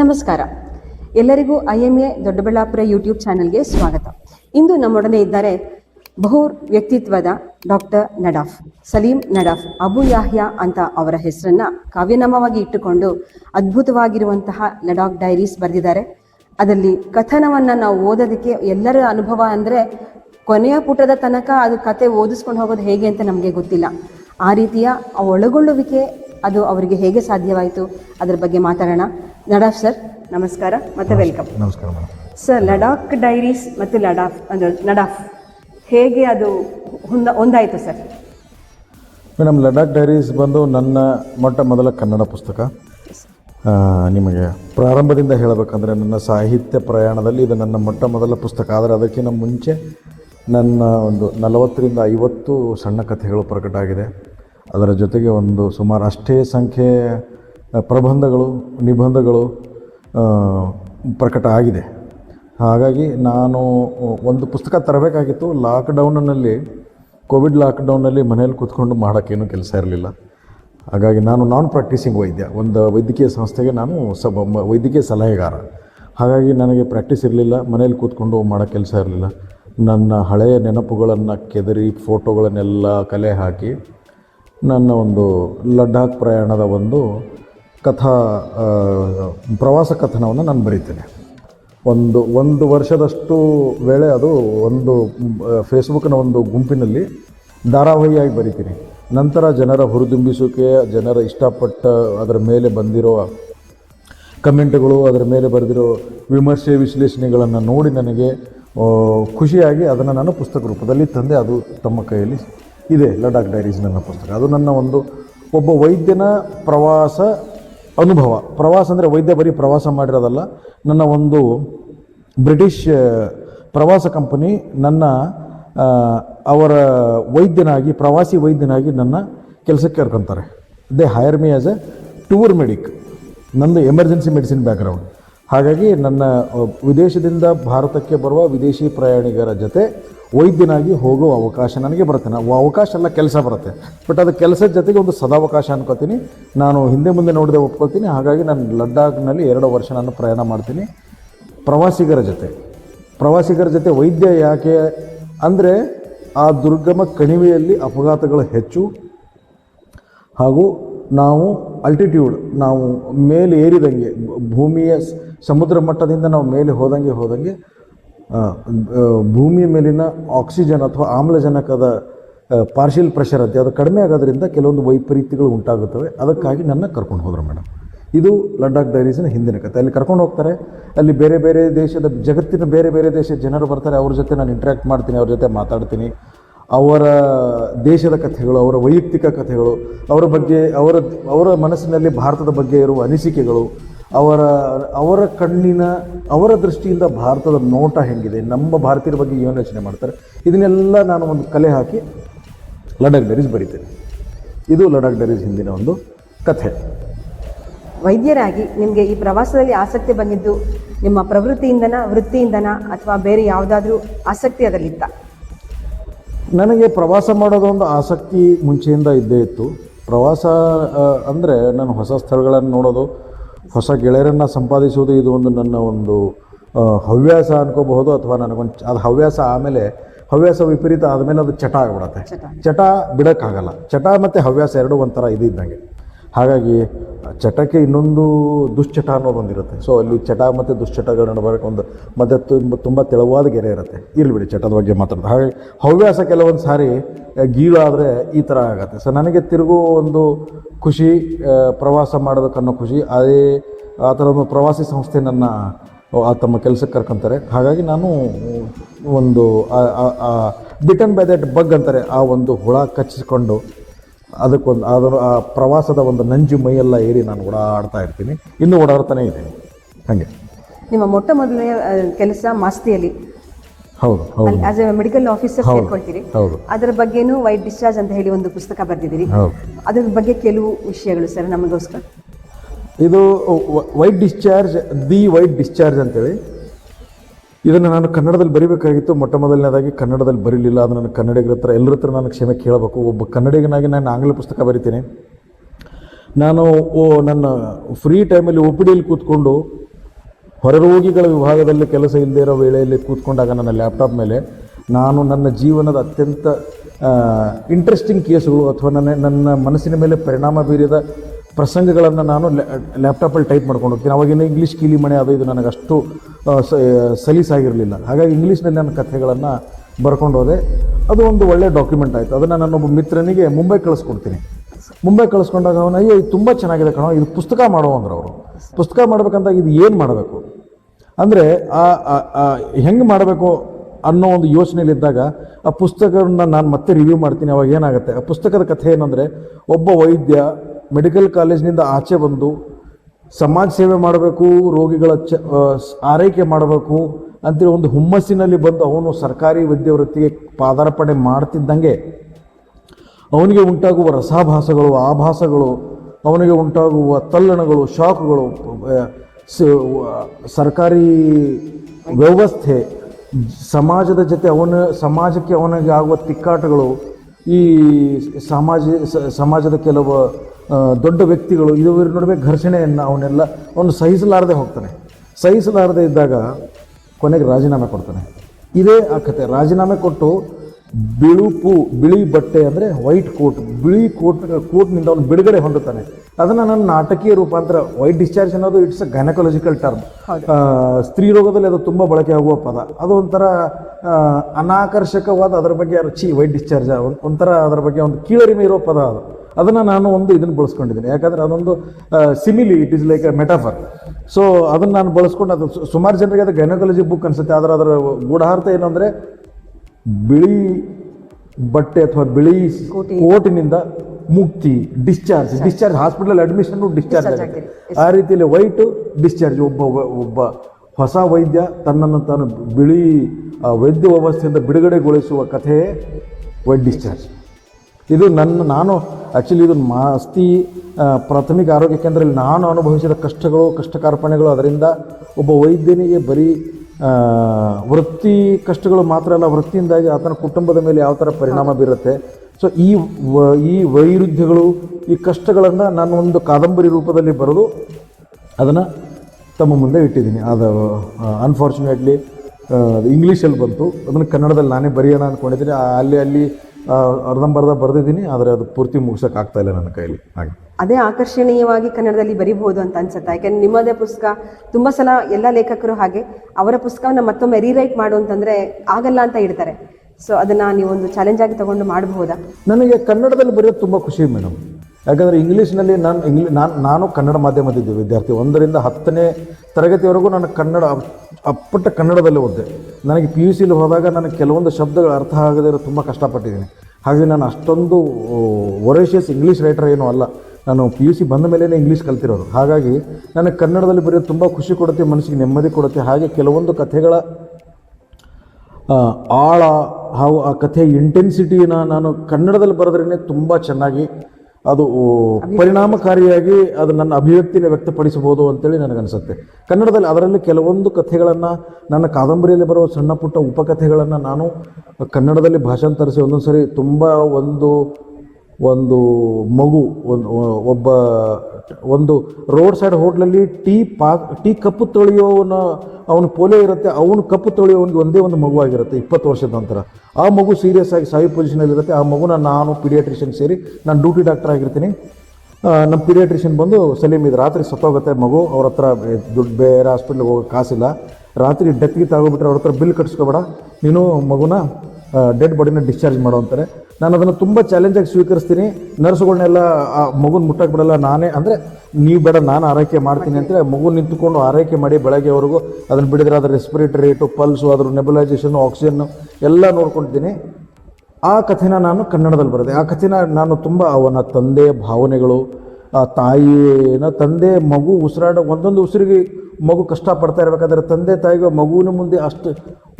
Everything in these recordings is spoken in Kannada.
ನಮಸ್ಕಾರ. ಎಲ್ಲರಿಗೂ I M A Doddaballapura YouTube ಚಾನೆಲ್ಗೆ ಸ್ವಾಗತ. ಇಂದು ನಮ್ಮೊಡನೆ ಇದ್ದಾರೆ ಬಹು ವ್ಯಕ್ತಿತ್ವದ ಡಾಕ್ಟರ್ ನಡಾಫ್, ಸಲೀಂ ನಡಾಫ್, ಅಬು ಯಾಹ್ಯಾ ಅಂತ ಅವರ ಹೆಸರನ್ನ ಕಾವ್ಯನಾಮವಾಗಿ ಇಟ್ಟುಕೊಂಡು ಅದ್ಭುತವಾಗಿರುವಂತಹ ಲಡಾಕ್ ಡೈರೀಸ್ ಬರೆದಿದ್ದಾರೆ. ಅದರಲ್ಲಿ ಕಥನವನ್ನು ನಾವು ಓದೋದಕ್ಕೆ ಎಲ್ಲರ ಅನುಭವ ಅಂದರೆ ಕೊನೆಯ ಪುಟದ ತನಕ ಅದು ಕತೆ ಓದಿಸ್ಕೊಂಡು ಹೋಗೋದು ಹೇಗೆ ಅಂತ ನಮಗೆ ಗೊತ್ತಿಲ್ಲ. ಆ ರೀತಿಯ ಒಳಗೊಳ್ಳುವಿಕೆ ಅದು ಅವರಿಗೆ ಹೇಗೆ ಸಾಧ್ಯವಾಯಿತು ಅದರ ಬಗ್ಗೆ ಮಾತಾಡೋಣ. ನಡಾಫ್ ಸರ್ ನಮಸ್ಕಾರ ಮತ್ತೆ ವೆಲ್ಕಮ್. ನಮಸ್ಕಾರ ಮೇಡಮ್. ಸರ್ ಲಡಾಖ್ ಡೈರೀಸ್ ಮತ್ತು ಲಡಾಫ್ ಅಂದರೆ ನಡಾಫ್ ಹೇಗೆ ಅದು ಹೊಂದ ಒಂದಾಯಿತು ಸರ್? ಮೇಡಮ್ ಲಡಾಖ್ ಡೈರೀಸ್ ಬಂದು ನನ್ನ ಮೊಟ್ಟ ಮೊದಲ ಕನ್ನಡ ಪುಸ್ತಕ. ನಿಮಗೆ ಪ್ರಾರಂಭದಿಂದ ಹೇಳಬೇಕಂದ್ರೆ ನನ್ನ ಸಾಹಿತ್ಯ ಪ್ರಯಾಣದಲ್ಲಿ ಇದು ನನ್ನ ಮೊಟ್ಟ ಮೊದಲ ಪುಸ್ತಕ. ಆದರೆ ಅದಕ್ಕಿಂತ ಮುಂಚೆ ನನ್ನ ಒಂದು ನಲವತ್ತರಿಂದ ಐವತ್ತು ಸಣ್ಣ ಕಥೆಗಳು ಪ್ರಕಟ ಆಗಿದೆ ಅದರ ಜೊತೆಗೆ ಒಂದು ಸುಮಾರು ಅಷ್ಟೇ ಸಂಖ್ಯೆಯ ಪ್ರಬಂಧಗಳು, ನಿಬಂಧಗಳು ಪ್ರಕಟ ಆಗಿದೆ. ಹಾಗಾಗಿ ನಾನು ಒಂದು ಪುಸ್ತಕ ತರಬೇಕಾಗಿತ್ತು. ಲಾಕ್ಡೌನಲ್ಲಿ ಕೋವಿಡ್ ಲಾಕ್ಡೌನಲ್ಲಿ ಮನೇಲಿ ಕೂತ್ಕೊಂಡು ಮಾಡೋಕ್ಕೇನು ಕೆಲಸ ಇರಲಿಲ್ಲ. ಹಾಗಾಗಿ ನಾನು ನಾನ್ ಪ್ರಾಕ್ಟೀಸಿಂಗ್ ವೈದ್ಯ. ಒಂದು ವೈದ್ಯಕೀಯ ಸಂಸ್ಥೆಗೆ ನಾನು ಸ, ಮ- ವೈದ್ಯಕೀಯ ಸಲಹೆಗಾರ. ಹಾಗಾಗಿ ನನಗೆ ಪ್ರಾಕ್ಟೀಸ್ ಇರಲಿಲ್ಲ. ಮನೇಲಿ ಕೂತ್ಕೊಂಡು ಮಾಡೋ ಕೆಲಸ ಇರಲಿಲ್ಲ. ನನ್ನ ಹಳೆಯ ನೆನಪುಗಳನ್ನು ಕೆದರಿ ಫೋಟೋಗಳನ್ನೆಲ್ಲ ಕಲೆ ಹಾಕಿ ನನ್ನ ಒಂದು ಲಡಾಖ್ ಪ್ರಯಾಣದ ಒಂದು ಕಥಾ ಪ್ರವಾಸ ಕಥನವನ್ನು ನಾನು ಬರೀತೇನೆ. ಒಂದು ಒಂದು ವರ್ಷದಷ್ಟು ವೇಳೆ ಅದು ಒಂದು ಫೇಸ್ಬುಕ್ನ ಒಂದು ಗುಂಪಿನಲ್ಲಿ ಧಾರಾವಾಹಿಯಾಗಿ ಬರಿತೀನಿ. ನಂತರ ಜನರ ಹುರಿದುಂಬಿಸುವಿಕೆ, ಜನರ ಇಷ್ಟಪಟ್ಟ ಅದರ ಮೇಲೆ ಬಂದಿರೋ ಕಮೆಂಟ್ಗಳು, ಅದರ ಮೇಲೆ ಬರೆದಿರೋ ವಿಮರ್ಶೆ ವಿಶ್ಲೇಷಣೆಗಳನ್ನು ನೋಡಿ ನನಗೆ ಖುಷಿಯಾಗಿ ಅದನ್ನು ನಾನು ಪುಸ್ತಕ ರೂಪದಲ್ಲಿ ತಂದೆ. ಅದು ತಮ್ಮ ಕೈಯಲ್ಲಿ ಇದೆ, ಲಡಾಖ್ ಡೈರೀಸ್ ನನ್ನ ಪುಸ್ತಕ ಅದು ನನ್ನ ಒಂದು ಒಬ್ಬ ವೈದ್ಯನ ಪ್ರವಾಸ ಅನುಭವ. ಪ್ರವಾಸ ಅಂದರೆ ವೈದ್ಯ ಬರೀ ಪ್ರವಾಸ ಮಾಡಿರೋದಲ್ಲ, ನನ್ನ ಒಂದು ಬ್ರಿಟಿಷ್ ಪ್ರವಾಸ ಕಂಪನಿ ನನ್ನ ಅವರ ವೈದ್ಯನಾಗಿ, ಪ್ರವಾಸಿ ವೈದ್ಯನಾಗಿ ನನ್ನ ಕೆಲಸಕ್ಕೆ ಕರ್ಕೊತಾರೆ. They hire me as a tour medic ನಂದು ಎಮರ್ಜೆನ್ಸಿ ಮೆಡಿಸಿನ್ ಬ್ಯಾಕ್ಗ್ರೌಂಡ್ ಹಾಗಾಗಿ ನನ್ನ ವಿದೇಶದಿಂದ ಭಾರತಕ್ಕೆ ಬರುವ ವಿದೇಶಿ ಪ್ರಯಾಣಿಕರ ಜೊತೆ ವೈದ್ಯನಾಗಿ ಹೋಗುವ ಅವಕಾಶ ನನಗೆ ಬರುತ್ತೆ. ನಾವು ಅವಕಾಶ ಎಲ್ಲ ಕೆಲಸ ಬರುತ್ತೆ. ಬಟ್ ಅದು ಕೆಲಸದ ಜೊತೆಗೆ ಒಂದು ಸದಾವಕಾಶ ಅನ್ಕೋತೀನಿ. ನಾನು ಹಿಂದೆ ಮುಂದೆ ನೋಡಿದೆ ಒಪ್ಕೊಳ್ತೀನಿ. ಹಾಗಾಗಿ ನಾನು ಲಡ್ಡಾಖ್ನಲ್ಲಿ ಎರಡು ವರ್ಷ ನಾನು ಪ್ರಯಾಣ ಮಾಡ್ತೀನಿ. ಪ್ರವಾಸಿಗರ ಜೊತೆ. ಪ್ರವಾಸಿಗರ ಜೊತೆ ವೈದ್ಯ ಯಾಕೆ ಅಂದರೆ ಆ ದುರ್ಗಮ ಕಣಿವೆಯಲ್ಲಿ ಅಪಘಾತಗಳು ಹೆಚ್ಚು. ಹಾಗೂ ನಾವು ಅಲ್ಟಿಟ್ಯೂಡ್ ನಾವು ಮೇಲೆ ಏರಿದಂಗೆ ಭೂಮಿಯ ಸಮುದ್ರ ಮಟ್ಟದಿಂದ ನಾವು ಮೇಲೆ ಹೋದಂಗೆ ಹೋದಂಗೆ ಭೂಮಿಯ ಮೇಲಿನ ಆಕ್ಸಿಜನ್ ಅಥವಾ ಆಮ್ಲಜನಕದ ಪಾರ್ಷಿಯಲ್ ಪ್ರೆಷರ್ ಅಂತೆ, ಅದು ಕಡಿಮೆ ಆಗೋದ್ರಿಂದ ಕೆಲವೊಂದು ವೈಪರೀತ್ಯಗಳು ಉಂಟಾಗುತ್ತವೆ. ಅದಕ್ಕಾಗಿ ನನ್ನ ಕರ್ಕೊಂಡು ಹೋದರು ಮೇಡಮ್ ಇದು ಲಡಾಖ್ ಡೈರೀಸಿನ ಹಿಂದಿನ ಕಥೆ. ಅಲ್ಲಿ ಕರ್ಕೊಂಡು ಹೋಗ್ತಾರೆ. ಅಲ್ಲಿ ಬೇರೆ ಬೇರೆ ದೇಶದ, ಜಗತ್ತಿನ ಬೇರೆ ಬೇರೆ ದೇಶದ ಜನರು ಬರ್ತಾರೆ. ಅವ್ರ ಜೊತೆ ನಾನು ಇಂಟ್ರ್ಯಾಕ್ಟ್ ಮಾಡ್ತೀನಿ, ಅವ್ರ ಜೊತೆ ಮಾತಾಡ್ತೀನಿ. ಅವರ ದೇಶದ ಕಥೆಗಳು, ಅವರ ವೈಯಕ್ತಿಕ ಕಥೆಗಳು, ಅವರ ಬಗ್ಗೆ, ಅವರ ಅವರ ಮನಸ್ಸಿನಲ್ಲಿ ಭಾರತದ ಬಗ್ಗೆ ಇರುವ ಅನಿಸಿಕೆಗಳು ಅವರ ಅವರ ಕಣ್ಣಿನ ಅವರ ದೃಷ್ಟಿಯಿಂದ ಭಾರತದ ನೋಟ ಹೆಂಗಿದೆ ನಮ್ಮ ಭಾರತೀಯರ ಬಗ್ಗೆ ಏನು ಯೋಚನೆ ಮಾಡ್ತಾರೆ ಇದನ್ನೆಲ್ಲ ನಾನು ಒಂದು ಕಲೆ ಹಾಕಿ ಲಡಾಖ್ ಡೈರೀಸ್ ಬರೀತೇನೆ. ಇದು ಲಡಾಖ್ ಡೈರೀಸ್ ಹಿಂದಿನ ಒಂದು ಕಥೆ. ವೈದ್ಯರಾಗಿ ನಿಮಗೆ ಈ ಪ್ರವಾಸದಲ್ಲಿ ಆಸಕ್ತಿ ಬಂದಿದ್ದು ನಿಮ್ಮ ಪ್ರವೃತ್ತಿಯಿಂದನ ವೃತ್ತಿಯಿಂದನ ಅಥವಾ ಬೇರೆ ಯಾವುದಾದ್ರೂ ಆಸಕ್ತಿ ಅದರಲ್ಲಿತ್ತ? ನನಗೆ ಪ್ರವಾಸ ಮಾಡೋದು ಒಂದು ಆಸಕ್ತಿ ಮುಂಚೆಯಿಂದ ಇದ್ದೇ ಇತ್ತು. ಪ್ರವಾಸ ಅಂದರೆ ನಾನು ಹೊಸ ಸ್ಥಳಗಳನ್ನು ನೋಡೋದು ಹೊಸ ಗೆಳೆಯರನ್ನು ಸಂಪಾದಿಸುವುದು ಇದು ಒಂದು ನನ್ನ ಒಂದು ಹವ್ಯಾಸ ಅನ್ಕೋಬಹುದು ಅಥವಾ ನನಗೊಂದು ಅದು ಹವ್ಯಾಸ ಆಮೇಲೆ ಹವ್ಯಾಸ ವಿಪರೀತ ಆದಮೇಲೆ ಅದು ಚಟ ಆಗ್ಬಿಡತ್ತೆ. ಚಟ. ಬಿಡೋಕ್ಕಾಗಲ್ಲ. ಚಟ ಮತ್ತು ಹವ್ಯಾಸ ಎರಡೂ ಒಂಥರ ಇದು ಇದ್ದಂಗೆ ಹಾಗಾಗಿ ಚಟಕ್ಕೆ ಇನ್ನೊಂದು ದುಶ್ಚಟ ಅನ್ನೋದೊಂದಿರುತ್ತೆ ಸೊ ಅಲ್ಲಿ ಚಟ ಮತ್ತು ದುಶ್ಚಟಗಳ ನಡುವೆ ಒಂದು ಮಧ್ಯ ತುಂಬ ತುಂಬ ತೆಳುವಾದ ಗೆರೆ ಇರುತ್ತೆ. ಇರಲಿ ಬಿಡಿ, ಚಟದ ಬಗ್ಗೆ ಮಾತಾಡೋದು. ಹಾಗೆ ಹವ್ಯಾಸ ಕೆಲವೊಂದು ಸಾರಿ ಗೀಳಾದರೆ ಈ ಥರ ಆಗುತ್ತೆ. ಸೊ ನನಗೆ ತಿರುಗು ಒಂದು ಖುಷಿ ಪ್ರವಾಸ ಮಾಡಬೇಕನ್ನೋ ಖುಷಿ, ಅದೇ, ಆ ಥರ ಒಂದು ಪ್ರವಾಸಿ ಸಂಸ್ಥೆ ನನ್ನ ತಮ್ಮ ಕೆಲಸಕ್ಕೆ ಕರ್ಕೊಂತಾರೆ. ಹಾಗಾಗಿ ನಾನು ಒಂದು ಬಿಟನ್ ಬೈ ದಟ್ ಬಗ್ ಅಂತಾರೆ, ಆ ಒಂದು ಹುಳ ಕಚ್ಚಿಕೊಂಡು ಅದಕ್ಕೊಂದು ಅದರ ಆ ಪ್ರವಾಸದ ಒಂದು ನಂಜು ಮೈಯೆಲ್ಲ ಏರಿ ನಾನು ಓಡಾಡ್ತಾ ಇರ್ತೀನಿ. ಇನ್ನೂ ಓಡಾಡ್ತಾನೆ ಇದ್ದೀನಿ. ಹಾಗೆ. ನಿಮ್ಮ ಮೊಟ್ಟ ಮೊದಲನೇ ಕೆಲಸ ಮಾಸ್ತಿಯಲ್ಲಿ. ಹೌದು ಹೌದು. ಆಸ್ ಎ ಮೆಡಿಕಲ್ ಆಫೀಸರ್ ಸೇರ್ಕೊಳ್ತೀರಿ. ಹೌದು. ಅದರ ಬಗ್ಗೆನೂ ವೈಟ್ ಡಿಸ್ಚಾರ್ಜ್ ಅಂತ ಹೇಳಿ ಒಂದು ಪುಸ್ತಕ ಬರೆದಿದ್ದೀರಿ. ಹೌದು. ಅದ್ರ ಬಗ್ಗೆ ಕೆಲವು ವಿಷಯಗಳು ಸರ್ ನಮಗೋಸ್ಕರ. ಇದು white discharge the white discharge ಅಂತೇಳಿ. ಇದನ್ನು ನಾನು ಕನ್ನಡದಲ್ಲಿ ಬರಿಬೇಕಾಗಿತ್ತು. ಮೊಟ್ಟ ಮೊದಲನೇದಾಗಿ ಕನ್ನಡದಲ್ಲಿ ಬರೀಲಿಲ್ಲ. ಅದು ನನ್ನ ಕನ್ನಡಿಗರ ಹತ್ರ, ಎಲ್ಲರ ಹತ್ರ ನಾನು ಕ್ಷಮೆ ಕೇಳಬೇಕು. ಒಬ್ಬ ಕನ್ನಡಿಗನಾಗಿ ನಾನು ಆಂಗ್ಲ ಪುಸ್ತಕ ಬರಿತೀನಿ. ನಾನು ಓ, ನನ್ನ ಫ್ರೀ ಟೈಮಲ್ಲಿ ಒ ಪಿ ಡಿಯಲ್ಲಿ ಕೂತ್ಕೊಂಡು ಹೊರರೋಗಿಗಳ ವಿಭಾಗದಲ್ಲಿ ಕೆಲಸ ಇಲ್ಲದೇ ಇರೋ ವೇಳೆಯಲ್ಲಿ ಕೂತ್ಕೊಂಡಾಗ ನನ್ನ ಲ್ಯಾಪ್ಟಾಪ್ ಮೇಲೆ ನಾನು ನನ್ನ ಜೀವನದ ಅತ್ಯಂತ ಇಂಟ್ರೆಸ್ಟಿಂಗ್ ಕೇಸುಗಳು ಅಥವಾ ನನ್ನ ನನ್ನ ಮನಸ್ಸಿನ ಮೇಲೆ ಪರಿಣಾಮ ಬೀರಿದ ಪ್ರಸಂಗಗಳನ್ನು ನಾನು ಲ್ಯಾಪ್ಟಾಪಲ್ಲಿ ಟೈಪ್ ಮಾಡ್ಕೊಂಡು ಹೋಗ್ತೀನಿ. ಅವಾಗಿನ ಇಂಗ್ಲೀಷ್ ಕೀಲಿ ಕೀಲಿಮಣೆ ಅದು ಇದು ನನಗೆ ಅಷ್ಟು ಸಲೀಸಾಗಿರಲಿಲ್ಲ. ಹಾಗಾಗಿ ಇಂಗ್ಲೀಷ್ನಲ್ಲಿ ನಾನು ಕಥೆಗಳನ್ನು ಬರ್ಕೊಂಡು ಹೋದೆ. ಅದು ಒಂದು ಒಳ್ಳೆಯ ಡಾಕ್ಯುಮೆಂಟ್ ಆಯಿತು. ಅದನ್ನು ನನ್ನೊಬ್ಬ ಮಿತ್ರನಿಗೆ ಮುಂಬೈ ಕಳಿಸ್ಕೊಡ್ತೀನಿ. ಮುಂಬೈ ಕಳಿಸ್ಕೊಂಡಾಗ ಅವನು, ಅಯ್ಯೋ, ಇದು ತುಂಬ ಚೆನ್ನಾಗಿದೆ ಕಣೋ, ಇದು ಪುಸ್ತಕ ಮಾಡೋ ಅಂದ್ರೆ ಅವರು. ಪುಸ್ತಕ ಮಾಡಬೇಕಂತ ಇದು ಏನು ಮಾಡಬೇಕು? ಅಂದರೆ, ಆ ಹೆಂಗೆ ಮಾಡಬೇಕು ಅನ್ನೋ ಒಂದು ಯೋಚನೆಯಲ್ಲಿದ್ದಾಗ ಆ ಪುಸ್ತಕವನ್ನು ನಾನು ಮತ್ತೆ ರಿವ್ಯೂ ಮಾಡ್ತೀನಿ. ಅವಾಗ ಏನಾಗುತ್ತೆ? ಆ ಪುಸ್ತಕದ ಕಥೆ ಏನಂದರೆ, ಒಬ್ಬ ವೈದ್ಯ ಮೆಡಿಕಲ್ ಕಾಲೇಜ್ನಿಂದ ಆಚೆ ಬಂದು ಸಮಾಜ ಸೇವೆ ಮಾಡಬೇಕು, ರೋಗಿಗಳ ಚ ಆರೈಕೆ ಮಾಡಬೇಕು ಅಂತೇಳಿ ಒಂದು ಹುಮ್ಮಸ್ಸಿನಲ್ಲಿ ಬಂದು ಅವನು ಸರ್ಕಾರಿ ವೈದ್ಯವೃತ್ತಿಗೆ ಪಾದಾರ್ಪಣೆ ಮಾಡ್ತಿದ್ದಂಗೆ ಅವನಿಗೆ ಉಂಟಾಗುವ ರಸಾಭಾಸಗಳು, ಆಭಾಸಗಳು, ಅವನಿಗೆ ಉಂಟಾಗುವ ತಲ್ಲಣಗಳು, ಶಾಕ್ಗಳು ಸರ್ಕಾರಿ ವ್ಯವಸ್ಥೆ, ಸಮಾಜದ ಜೊತೆ ಅವನ, ಸಮಾಜಕ್ಕೆ ಅವನಿಗೆ ಆಗುವ ತಿಕ್ಕಾಟಗಳು, ಈ ಸಮಾಜ ಸಮಾಜದ ಕೆಲವು ದೊಡ್ಡ ವ್ಯಕ್ತಿಗಳು ಇದುವರ ನಡುವೆ ಘರ್ಷಣೆಯನ್ನು ಅವನ್ನೆಲ್ಲ ಅವನು ಸಹಿಸಲಾರದೆ ಹೋಗ್ತಾನೆ. ಸಹಿಸಲಾರದೆ ಇದ್ದಾಗ ಕೊನೆಗೆ ರಾಜೀನಾಮೆ ಕೊಡ್ತಾನೆ. ಇದೇ ಆ ಕತೆ. ರಾಜೀನಾಮೆ ಕೊಟ್ಟು ಬಿಳುಪು ಬಿಳಿ ಬಟ್ಟೆ ಅಂದರೆ ವೈಟ್ ಕೋಟ್ ಬಿಳಿ ಕೋಟ್ ಕೋಟ್ನಿಂದ ಅವನು ಬಿಡುಗಡೆ ಹೊಂದುತ್ತಾನೆ. ಅದನ್ನು ನನ್ನ ನಾಟಕೀಯ ರೂಪಾಂತರ ವೈಟ್ ಡಿಸ್ಚಾರ್ಜ್ ಅನ್ನೋದು ಇಟ್ಸ್ ಅ ಗೈನಕಾಲಜಿಕಲ್ ಟರ್ಮ್ ಸ್ತ್ರೀ ರೋಗದಲ್ಲಿ ಅದು ತುಂಬ ಬಳಕೆ ಆಗುವ ಪದ. ಅದು ಒಂಥರ ಅನಾಕರ್ಷಕವಾದ ಅದರ ಬಗ್ಗೆ ರುಚಿ ವೈಟ್ ಡಿಸ್ಚಾರ್ಜ್ ಒಂಥರ ಅದರ ಬಗ್ಗೆ ಒಂದು ಕೀಳರಿಮೆ ಇರೋ ಪದ ಅದು. ಅದನ್ನು ನಾನು ಒಂದು ಇದನ್ನು ಬಳಸ್ಕೊಂಡಿದ್ದೀನಿ. ಯಾಕಂದರೆ ಅದೊಂದು simile it is like a metaphor so ಅದನ್ನು ನಾನು ಬಳಸ್ಕೊಂಡು ಅದು ಸುಮಾರು ಜನರಿಗೆ ಅದು ಗೈನಕಾಲಜಿ ಬುಕ್ ಅನಿಸುತ್ತೆ. ಆದರೆ ಅದರ ಗೂಢಾರ್ಥ ಏನಂದರೆ ಬಿಳಿ ಬಟ್ಟೆ ಅಥವಾ ಬಿಳಿ ಕೋಟಿನಿಂದ ಮುಕ್ತಿ ಡಿಸ್ಚಾರ್ಜ್ ಡಿಸ್ಚಾರ್ಜ್ ಹಾಸ್ಪಿಟಲ್ ಅಡ್ಮಿಷನ್ನು ಡಿಸ್ಚಾರ್ಜ್ ಆಗುತ್ತೆ. ಆ ರೀತಿಯಲ್ಲಿ ವೈಟು ಡಿಸ್ಚಾರ್ಜ್ ಒಬ್ಬ ಒಬ್ಬ ಹೊಸ ವೈದ್ಯ ತನ್ನನ್ನು ತಾನು ಬಿಳಿ ವೈದ್ಯ ವ್ಯವಸ್ಥೆಯಿಂದ ಬಿಡುಗಡೆಗೊಳಿಸುವ ಕಥೆಯೇ ವೈಟ್ ಡಿಸ್ಚಾರ್ಜ್ ಇದು ನನ್ನ, ನಾನು ಆ್ಯಕ್ಚುಲಿ ಇದು ಮಾಸ್ತಿ ಪ್ರಾಥಮಿಕ ಆರೋಗ್ಯ ಕೇಂದ್ರದಲ್ಲಿ ನಾನು ಅನುಭವಿಸಿದ ಕಷ್ಟಗಳು ಕಷ್ಟ ಕಾರ್ಪಣ್ಯಗಳು ಅದರಿಂದ ಒಬ್ಬ ವೈದ್ಯನಿಗೆ ಬರೀ ವೃತ್ತಿ ಕಷ್ಟಗಳು ಮಾತ್ರ ಅಲ್ಲ, ವೃತ್ತಿಯಿಂದಾಗಿ ಆತನ ಕುಟುಂಬದ ಮೇಲೆ ಯಾವ ಥರ ಪರಿಣಾಮ ಬೀರುತ್ತೆ. ಸೊ ಈ ಈ ವೈರುಧ್ಯಗಳು, ಈ ಕಷ್ಟಗಳನ್ನು ನಾನು ಒಂದು ಕಾದಂಬರಿ ರೂಪದಲ್ಲಿ ಬರೆದು ಅದನ್ನು ತಮ್ಮ ಮುಂದೆ ಇಟ್ಟಿದ್ದೀನಿ. ಅದು ಅನ್ಫಾರ್ಚುನೇಟ್ಲಿ ಇಂಗ್ಲೀಷಲ್ಲಿ ಬಂತು. ಅದನ್ನು ಕನ್ನಡದಲ್ಲಿ ನಾನೇ ಬರೆಯೋಣ ಅಂದ್ಕೊಂಡಿದ್ದೀನಿ ಅಲ್ಲಿ ಅಲ್ಲಿ ಅರ್ಧಂಬರ್ಧ ಬರೆದಿದ್ದೀನಿ ಆದರೆ ಅದು ಪೂರ್ತಿ ಮುಗಿಸೋಕೆ ಆಗ್ತಾ ಇಲ್ಲ ನನ್ನ ಕೈಯಲ್ಲಿ ಹಾಗೆ. ಅದೇ ಆಕರ್ಷಣೀಯವಾಗಿ ಕನ್ನಡದಲ್ಲಿ ಬರಿಬಹುದು ಅಂತ ಅನ್ಸುತ್ತೆ. ಯಾಕೆಂದ್ರೆ ನಿಮ್ಮದೇ ಪುಸ್ತಕ ತುಂಬಾ ಸಲ ಎಲ್ಲ ಲೇಖಕರು ಹಾಗೆ ಅವರ ಪುಸ್ತಕವನ್ನ ಮತ್ತೊಮ್ಮೆ ರೀರೈಟ್ ಮಾಡು ಅಂತಂದ್ರೆ ಆಗಲ್ಲ ಅಂತ ಇಡ್ತಾರೆ ಸೊ ಅದನ್ನ ನೀವು ಒಂದು ಚಾಲೆಂಜ್ ಆಗಿ ತಗೊಂಡು ಮಾಡಬಹುದಾ ನನಗೆ ಕನ್ನಡದಲ್ಲಿ ಬರೆಯೋದು ತುಂಬ ಖುಷಿ ಮೇಡಮ್. ಯಾಕಂದರೆ ಇಂಗ್ಲೀಷ್ನಲ್ಲಿ ನಾನು ಇಂಗ್ಲಿ ನಾನು ನಾನು ಕನ್ನಡ ಮಾಧ್ಯಮದಿದ್ದೆ ವಿದ್ಯಾರ್ಥಿ. ಒಂದರಿಂದ ಹತ್ತನೇ ತರಗತಿವರೆಗೂ ನಾನು ಕನ್ನಡ ಅಪ್ಪಟ್ಟ ಅಪ್ಪಟ ಕನ್ನಡದಲ್ಲಿ ಓದಿದೆ. ನನಗೆ ಪಿ ಯು ಸಿಲಿ ಹೋದಾಗ ನನಗೆ ಕೆಲವೊಂದು ಶಬ್ದಗಳು ಅರ್ಥ ಆಗದೇ ಇರೋ ತುಂಬ ಕಷ್ಟಪಟ್ಟಿದ್ದೀನಿ. ಹಾಗೆ ನಾನು ಅಷ್ಟೊಂದು ಒರೇಷಿಯಸ್ ಇಂಗ್ಲೀಷ್ ರೈಟರ್ ಏನೂ ಅಲ್ಲ. ನಾನು ಪಿ ಯು ಸಿ ಬಂದ ಮೇಲೇ ಇಂಗ್ಲೀಷ್ ಕಲ್ತಿರೋದು. ಹಾಗಾಗಿ ನನಗೆ ಕನ್ನಡದಲ್ಲಿ ಬರೆಯೋದು ತುಂಬ ಖುಷಿ ಕೊಡುತ್ತೆ, ಮನಸ್ಸಿಗೆ ನೆಮ್ಮದಿ ಕೊಡುತ್ತೆ. ಹಾಗೆ ಕೆಲವೊಂದು ಕಥೆಗಳ ಆಳ ಹಾಗೂ ಆ ಕಥೆಯ ಇಂಟೆನ್ಸಿಟಿನ ನಾನು ಕನ್ನಡದಲ್ಲಿ ಬರೆದ್ರೇ ತುಂಬ ಚೆನ್ನಾಗಿ ಅದು ಪರಿಣಾಮಕಾರಿಯಾಗಿ ಅದು ನನ್ನ ಅಭಿವ್ಯಕ್ತಿನ ವ್ಯಕ್ತಪಡಿಸಬಹುದು ಅಂತೇಳಿ ನನಗನ್ಸುತ್ತೆ. ಕನ್ನಡದಲ್ಲಿ ಅದರಲ್ಲಿ ಕೆಲವೊಂದು ಕಥೆಗಳನ್ನು ನನ್ನ ಕಾದಂಬರಿಯಲ್ಲಿ ಬರುವ ಸಣ್ಣ ಪುಟ್ಟ ಉಪಕಥೆಗಳನ್ನು ನಾನು ಕನ್ನಡದಲ್ಲಿ ಭಾಷಾಂತರಿಸಿ ಒಂದೊಂದು ಸರಿ ತುಂಬ ಒಂದು ಒಂದು ಮಗು, ಒಂದು, ಒಬ್ಬ, ಒಂದು ರೋಡ್ ಸೈಡ್ ಹೋಟ್ಲಲ್ಲಿ ಟೀ ಪಾ, ಟೀ ಕಪ್ಪು ತೊಳೆಯೋವನ ಅವನು ಪೋಲಿಯೋ ಇರುತ್ತೆ, ಅವನು ಕಪ್ಪು ತೊಳೆಯೋವನಿಗೆ ಒಂದೇ ಒಂದು ಮಗು ಆಗಿರುತ್ತೆ ಇಪ್ಪತ್ತು ವರ್ಷದ ನಂತರ. ಆ ಮಗು ಸೀರಿಯಸ್ ಆಗಿ ಸಾಯಿ ಪೊಸಿಷನಲ್ಲಿ ಇರುತ್ತೆ, ಆ ಮಗುನ ನಾನು ಪೀಡಿಯಾಟ್ರಿಷಿಯನ್ ಸೇರಿ ನಾನು ಡ್ಯೂಟಿ ಡಾಕ್ಟರ್ ಆಗಿರ್ತೀನಿ. ನಮ್ಮ ಪೀಡಿಯಾಟ್ರಿಷಿಯನ್ ಬಂದು, ಸಲೀಮ್, ಇದು ರಾತ್ರಿ ಸತ್ತೋಗುತ್ತೆ ಮಗು, ಅವ್ರ ಹತ್ರ ದುಡ್ಡು ಬೇರೆ ಹಾಸ್ಪಿಟ್ಲಿಗೆ ಹೋಗೋ ಕಾಸಿಲ್ಲ. ರಾತ್ರಿ ಡೆತ್ಗೆ ತಗೋಬಿಟ್ರೆ ಅವ್ರ ಹತ್ರ ಬಿಲ್ ಕಟ್ಸ್ಕೊಬೇಡ. ನೀನು ಮಗುನ ಡೆಡ್ ಬಾಡಿನ ಡಿಸ್ಚಾರ್ಜ್ ಮಾಡೋ ಅಂತಾರೆ. ನಾನು ಅದನ್ನು ತುಂಬ ಚಾಲೆಂಜಾಗಿ ಸ್ವೀಕರಿಸ್ತೀನಿ. ನರ್ಸ್ಗಳನ್ನೆಲ್ಲ, ಆ, ಮಗುನ ಮುಟ್ಟಕ್ಕೆ ಬಿಡಲ್ಲ ನಾನೇ. ಅಂದರೆ ನೀವು ಬೇಡ, ನಾನು ಆರೈಕೆ ಮಾಡ್ತೀನಿ ಅಂತೇಳಿ ಮಗು ನಿಂತ್ಕೊಂಡು ಆರೈಕೆ ಮಾಡಿ ಬೆಳಗ್ಗೆವರೆಗೂ ಅದನ್ನು ಬಿಡಿದ್ರೆ ಅದರ ರೆಸ್ಪಿರೇಟರಿ ರೇಟು ಪಲ್ಸು ಅದ್ರ ನೆಬಲೈಸೇಷನ್ನು ಆಕ್ಸಿಜನ್ನು ಎಲ್ಲ ನೋಡ್ಕೊಳ್ತೀನಿ ಆ ಕಥೆನ ನಾನು ಕನ್ನಡದಲ್ಲಿ ಬರೆದೆ. ಆ ಕಥೆನ ನಾನು ತುಂಬ, ಅವನ ತಂದೆ, ಭಾವನೆಗಳು, ಆ ತಾಯಿನ ತಂದೆ, ಮಗು ಉಸಿರಾಡ, ಒಂದೊಂದು ಉಸಿರಿಗೆ ಮಗು ಕಷ್ಟಪಡ್ತಾ ಇರಬೇಕಾದ್ರೆ ತಂದೆ, ತಾಯಿಗೆ ಮಗುವಿನ ಮುಂದೆ ಅಷ್ಟು